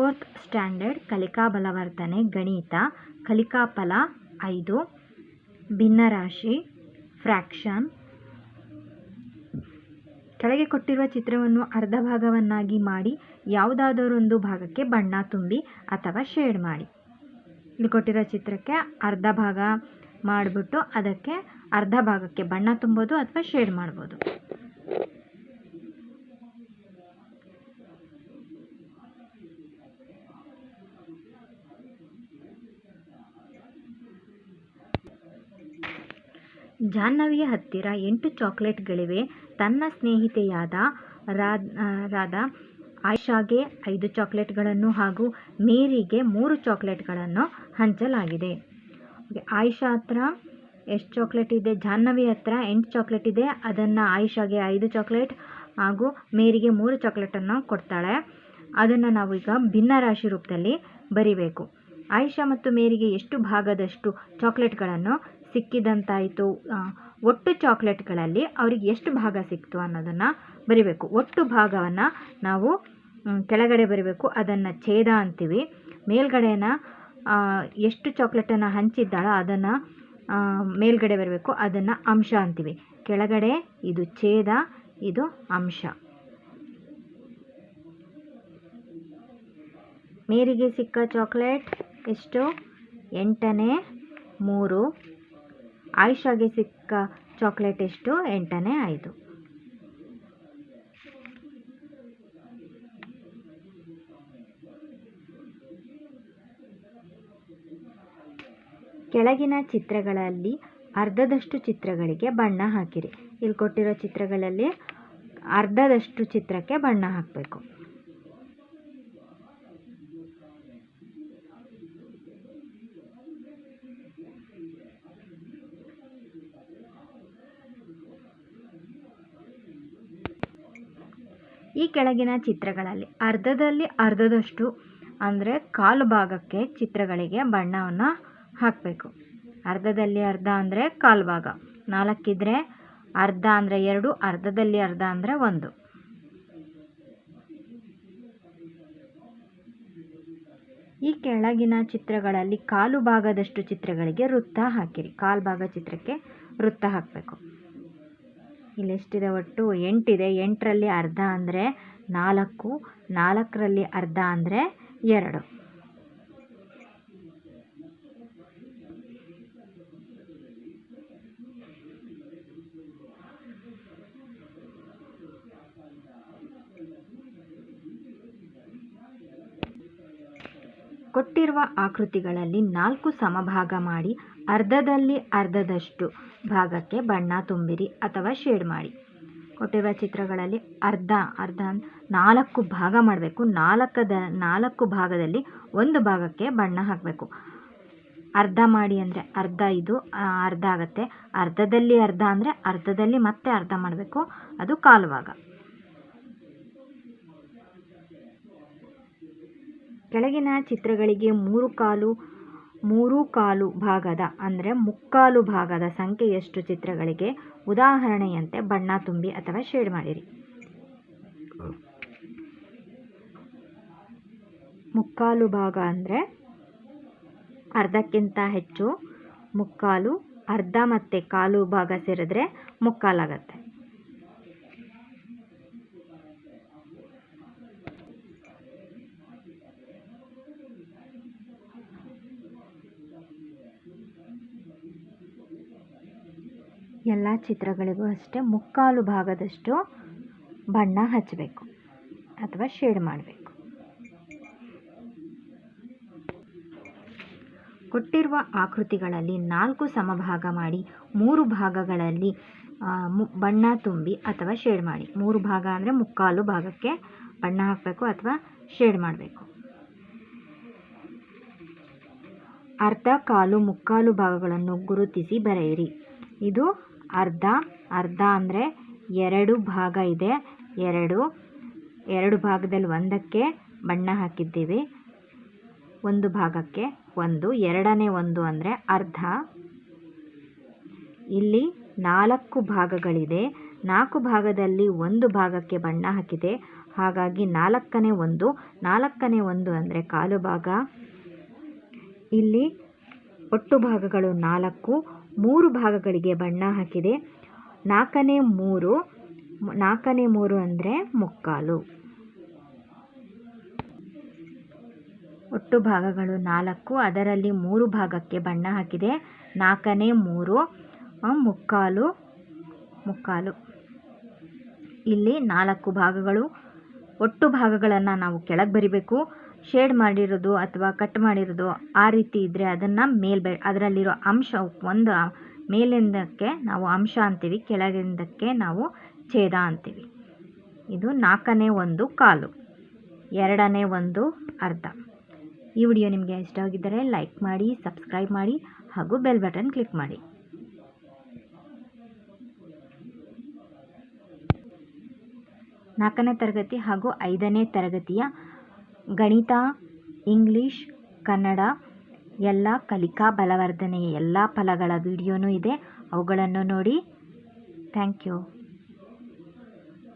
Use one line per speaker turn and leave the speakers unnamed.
Fourth standard ಕಲಿಕಾ ಬಲವರ್ಧನೆ ಗಣಿತ ಕಲಿಕಾ ಫಲ ಐದು, ಭಿನ್ನರಾಶಿ ಫ್ರ್ಯಾಕ್ಷನ್. ಕೆಳಗೆ ಕೊಟ್ಟಿರುವ ಚಿತ್ರವನ್ನು ಅರ್ಧ ಭಾಗವನ್ನಾಗಿ ಮಾಡಿ, ಯಾವುದಾದರೊಂದು ಭಾಗಕ್ಕೆ ಬಣ್ಣ ತುಂಬಿ ಅಥವಾ ಶೇಡ್ ಮಾಡಿ. ಇಲ್ಲಿ ಕೊಟ್ಟಿರೋ ಚಿತ್ರಕ್ಕೆ ಅರ್ಧ ಭಾಗ ಮಾಡಿಬಿಟ್ಟು ಅದಕ್ಕೆ ಅರ್ಧ ಭಾಗಕ್ಕೆ ಬಣ್ಣ ತುಂಬೋದು ಅಥವಾ ಶೇಡ್ ಮಾಡ್ಬೋದು. ಜಾಹ್ನವಿಯ ಹತ್ತಿರ ಎಂಟು ಚಾಕ್ಲೇಟ್ಗಳಿವೆ. ತನ್ನ ಸ್ನೇಹಿತೆಯಾದ ರಾದ್ ರಾದ ಆಯಿಷಾಗೆ ಐದು ಚಾಕ್ಲೇಟ್ಗಳನ್ನು ಹಾಗೂ ಮೇರಿಗೆ ಮೂರು ಚಾಕ್ಲೇಟ್ಗಳನ್ನು ಹಂಚಲಾಗಿದೆ. ಆಯಿಷಾ ಹತ್ರ ಎಷ್ಟು ಚಾಕ್ಲೇಟ್ ಇದೆ? ಜಾಹ್ನವಿ ಹತ್ರ ಎಂಟು ಚಾಕ್ಲೇಟ್ ಇದೆ. ಅದನ್ನು ಆಯಿಷಾಗೆ ಐದು ಚಾಕ್ಲೇಟ್ ಹಾಗೂ ಮೇರಿಗೆ ಮೂರು ಚಾಕ್ಲೇಟನ್ನು ಕೊಡ್ತಾಳೆ. ಅದನ್ನು ನಾವು ಈಗ ಭಿನ್ನರಾಶಿ ರೂಪದಲ್ಲಿ ಬರಿಬೇಕು. ಆಯಿಷಾ ಮತ್ತು ಮೇರಿಗೆ ಎಷ್ಟು ಭಾಗದಷ್ಟು ಚಾಕ್ಲೇಟ್ಗಳನ್ನು ಸಿಕ್ಕಿದಂತಾಯಿತು. ಒಟ್ಟು ಚಾಕ್ಲೇಟ್ಗಳಲ್ಲಿ ಅವರಿಗೆ ಎಷ್ಟು ಭಾಗ ಸಿಕ್ತು ಅನ್ನೋದನ್ನು ಬರಿಬೇಕು. ಒಟ್ಟು ಭಾಗವನ್ನು ನಾವು ಕೆಳಗಡೆ ಬರಿಬೇಕು. ಅದನ್ನು ಛೇದ ಅಂತೀವಿ. ಮೇಲ್ಗಡೆನ ಎಷ್ಟು ಚಾಕ್ಲೇಟನ್ನು ಹಂಚಿದ್ದಾಳೋ ಅದನ್ನು ಮೇಲ್ಗಡೆ ಬರಬೇಕು. ಅದನ್ನು ಅಂಶ ಅಂತೀವಿ. ಕೆಳಗಡೆ ಇದು ಛೇದ, ಇದು ಅಂಶ. ಮೇರಿಗೆ ಸಿಕ್ಕ ಚಾಕ್ಲೇಟ್ ಎಷ್ಟು? ಎಂಟನೇ, ಮೂರು. ಆಯಿಷಾಗೆ ಸಿಕ್ಕ ಚಾಕ್ಲೇಟ್ ಎಷ್ಟು? ಎಂಟನೇ ಐದು. ಕೆಳಗಿನ ಚಿತ್ರಗಳಲ್ಲಿ ಅರ್ಧದಷ್ಟು ಚಿತ್ರಗಳಿಗೆ ಬಣ್ಣ ಹಾಕಿರಿ. ಇಲ್ಲಿ ಕೊಟ್ಟಿರೋ ಚಿತ್ರಗಳಲ್ಲಿ ಅರ್ಧದಷ್ಟು ಚಿತ್ರಕ್ಕೆ ಬಣ್ಣ ಹಾಕಬೇಕು. ಈ ಕೆಳಗಿನ ಚಿತ್ರಗಳಲ್ಲಿ ಅರ್ಧದಲ್ಲಿ ಅರ್ಧದಷ್ಟು ಅಂದರೆ ಕಾಲು ಭಾಗಕ್ಕೆ ಚಿತ್ರಗಳಿಗೆ ಬಣ್ಣವನ್ನು ಹಾಕಬೇಕು. ಅರ್ಧದಲ್ಲಿ ಅರ್ಧ ಅಂದರೆ ಕಾಲು ಭಾಗ. ನಾಲ್ಕಿದ್ರೆ ಅರ್ಧ ಅಂದರೆ ಎರಡು, ಅರ್ಧದಲ್ಲಿ ಅರ್ಧ ಅಂದರೆ ಒಂದು. ಈ ಕೆಳಗಿನ ಚಿತ್ರಗಳಲ್ಲಿ ಕಾಲು ಭಾಗದಷ್ಟು ಚಿತ್ರಗಳಿಗೆ ವೃತ್ತ ಹಾಕಿರಿ. ಕಾಲು ಭಾಗ ಚಿತ್ರಕ್ಕೆ ವೃತ್ತ ಹಾಕಬೇಕು. ಇಲ್ಲಿ ಒಟ್ಟು? ಎಂಟಿದೆ. ಎಂಟರಲ್ಲಿ ಅರ್ಧ ಅಂದರೆ ನಾಲ್ಕು ನಾಲ್ಕರಲ್ಲಿ ಅರ್ಧ ಅಂದರೆ ಎರಡು. ಕೊಟ್ಟಿರುವ ಆಕೃತಿಗಳಲ್ಲಿ ನಾಲ್ಕು ಸಮಭಾಗ ಮಾಡಿ, ಅರ್ಧದಲ್ಲಿ ಅರ್ಧದಷ್ಟು ಭಾಗಕ್ಕೆ ಬಣ್ಣ ತುಂಬಿರಿ ಅಥವಾ ಶೇಡ್ ಮಾಡಿ. ಕೊಟ್ಟಿರುವ ಚಿತ್ರಗಳಲ್ಲಿ ಅರ್ಧ ಅರ್ಧ ನಾಲ್ಕು ಭಾಗ ಮಾಡಬೇಕು. ನಾಲ್ಕದ, ನಾಲ್ಕು ಭಾಗದಲ್ಲಿ ಒಂದು ಭಾಗಕ್ಕೆ ಬಣ್ಣ ಹಾಕಬೇಕು. ಅರ್ಧ ಮಾಡಿ ಅಂದರೆ ಅರ್ಧ ಇದು ಅರ್ಧ ಆಗುತ್ತೆ. ಅರ್ಧದಲ್ಲಿ ಅರ್ಧ ಅಂದರೆ ಅರ್ಧದಲ್ಲಿ ಮತ್ತೆ ಅರ್ಧ ಮಾಡಬೇಕು. ಅದು ಕಾಲು ಭಾಗ ಕೆಳಗಿನ ಚಿತ್ರಗಳಿಗೆ ಮೂರು ಕಾಲು ಮೂರು ಕಾಲು ಭಾಗದ, ಅಂದರೆ ಮುಕ್ಕಾಲು ಭಾಗದ ಸಂಖ್ಯೆ ಎಷ್ಟು ಚಿತ್ರಗಳಿಗೆ ಉದಾಹರಣೆಯಂತೆ ಬಣ್ಣ ತುಂಬಿ ಅಥವಾ ಶೇಡ್ ಮಾಡಿರಿ. ಮುಕ್ಕಾಲು ಭಾಗ ಅಂದರೆ ಅರ್ಧಕ್ಕಿಂತ ಹೆಚ್ಚು, ಮುಕ್ಕಾಲು, ಅರ್ಧ ಮತ್ತು ಕಾಲು ಭಾಗ ಸೇರಿದ್ರೆ ಮುಕ್ಕಾಲಾಗತ್ತೆ. ಎಲ್ಲ ಚಿತ್ರಗಳಿಗೂ ಅಷ್ಟೇ ಮುಕ್ಕಾಲು ಭಾಗದಷ್ಟು ಬಣ್ಣ ಹಚ್ಚಬೇಕು ಅಥವಾ ಶೇಡ್ ಮಾಡಬೇಕು. ಕೊಟ್ಟಿರುವ ಆಕೃತಿಗಳಲ್ಲಿ ನಾಲ್ಕು ಸಮಭಾಗ ಮಾಡಿ ಮೂರು ಭಾಗಗಳಲ್ಲಿ ಬಣ್ಣ ತುಂಬಿ ಅಥವಾ ಶೇಡ್ ಮಾಡಿ. ಮೂರು ಭಾಗ ಅಂದರೆ ಮುಕ್ಕಾಲು ಭಾಗಕ್ಕೆ ಬಣ್ಣ ಹಾಕಬೇಕು ಅಥವಾ ಶೇಡ್ ಮಾಡಬೇಕು. ಅರ್ಧ ಕಾಲು ಮುಕ್ಕಾಲು ಭಾಗಗಳನ್ನು ಗುರುತಿಸಿ ಬರೆಯಿರಿ. ಇದು ಅರ್ಧ ಅರ್ಧ ಅಂದರೆ ಎರಡು ಭಾಗ ಇದೆ. ಎರಡು ಎರಡು ಭಾಗದಲ್ಲಿ ಒಂದಕ್ಕೆ ಬಣ್ಣ ಹಾಕಿದ್ದೀವಿ. ಒಂದು ಭಾಗಕ್ಕೆ ಒಂದು, ಎರಡನೇ ಒಂದು ಅಂದರೆ ಅರ್ಧ. ಇಲ್ಲಿ ನಾಲ್ಕು ಭಾಗಗಳಿದೆ. ನಾಲ್ಕು ಭಾಗದಲ್ಲಿ ಒಂದು ಭಾಗಕ್ಕೆ ಬಣ್ಣ ಹಾಕಿದೆ. ಹಾಗಾಗಿ ನಾಲ್ಕನೇ ಒಂದು ನಾಲ್ಕನೇ ಒಂದು ಅಂದರೆ ಕಾಲು ಭಾಗ. ಇಲ್ಲಿ ಒಟ್ಟು ಭಾಗಗಳು ನಾಲ್ಕು ಮೂರು ಭಾಗಗಳಿಗೆ ಬಣ್ಣ ಹಾಕಿದೆ. ನಾಲ್ಕನೇ ಮೂರು ನಾಲ್ಕನೇ ಮೂರು ಅಂದರೆ ಮುಕ್ಕಾಲು. ಒಟ್ಟು ಭಾಗಗಳು ನಾಲ್ಕು, ಅದರಲ್ಲಿ ಮೂರು ಭಾಗಕ್ಕೆ ಬಣ್ಣ ಹಾಕಿದೆ. ನಾಲ್ಕನೇ ಮೂರು ಮುಕ್ಕಾಲು ಮುಕ್ಕಾಲು. ಇಲ್ಲಿ ನಾಲ್ಕು ಭಾಗಗಳು. ಒಟ್ಟು ಭಾಗಗಳನ್ನು ನಾವು ಕೆಳಗೆ ಬರಿಬೇಕು. ಶೇಡ್ ಮಾಡಿರೋದು ಅಥವಾ ಕಟ್ ಮಾಡಿರೋದು ಆ ರೀತಿ ಇದ್ದರೆ ಅದನ್ನು ಮೇಲ್ಬೆ ಅದರಲ್ಲಿರೋ ಅಂಶ ಒಂದು ಮೇಲಿಂದಕ್ಕೆ ನಾವು ಅಂಶ ಅಂತೀವಿ, ಕೆಳಗಿಂದಕ್ಕೆ ನಾವು ಛೇದ ಅಂತೀವಿ. ಇದು ನಾಲ್ಕನೇ ಒಂದು ಕಾಲು, ಎರಡನೇ ಒಂದು ಅರ್ಧ. ಈ ವಿಡಿಯೋ ನಿಮಗೆ ಇಷ್ಟವಾಗಿದ್ದರೆ ಲೈಕ್ ಮಾಡಿ, ಸಬ್ಸ್ಕ್ರೈಬ್ ಮಾಡಿ ಹಾಗೂ ಬೆಲ್ ಬಟನ್ ಕ್ಲಿಕ್ ಮಾಡಿ. ನಾಲ್ಕನೇ ತರಗತಿ ಹಾಗೂ ಐದನೇ ತರಗತಿಯ ಗಣಿತ ಇಂಗ್ಲೀಷ್ ಕನ್ನಡ ಎಲ್ಲ ಕಲಿಕಾ ಬಲವರ್ಧನೆಯ ಎಲ್ಲ ಫಲಗಳ ವಿಡಿಯೋನೂ ಇದೆ. ಅವುಗಳನ್ನು ನೋಡಿ. Thank you.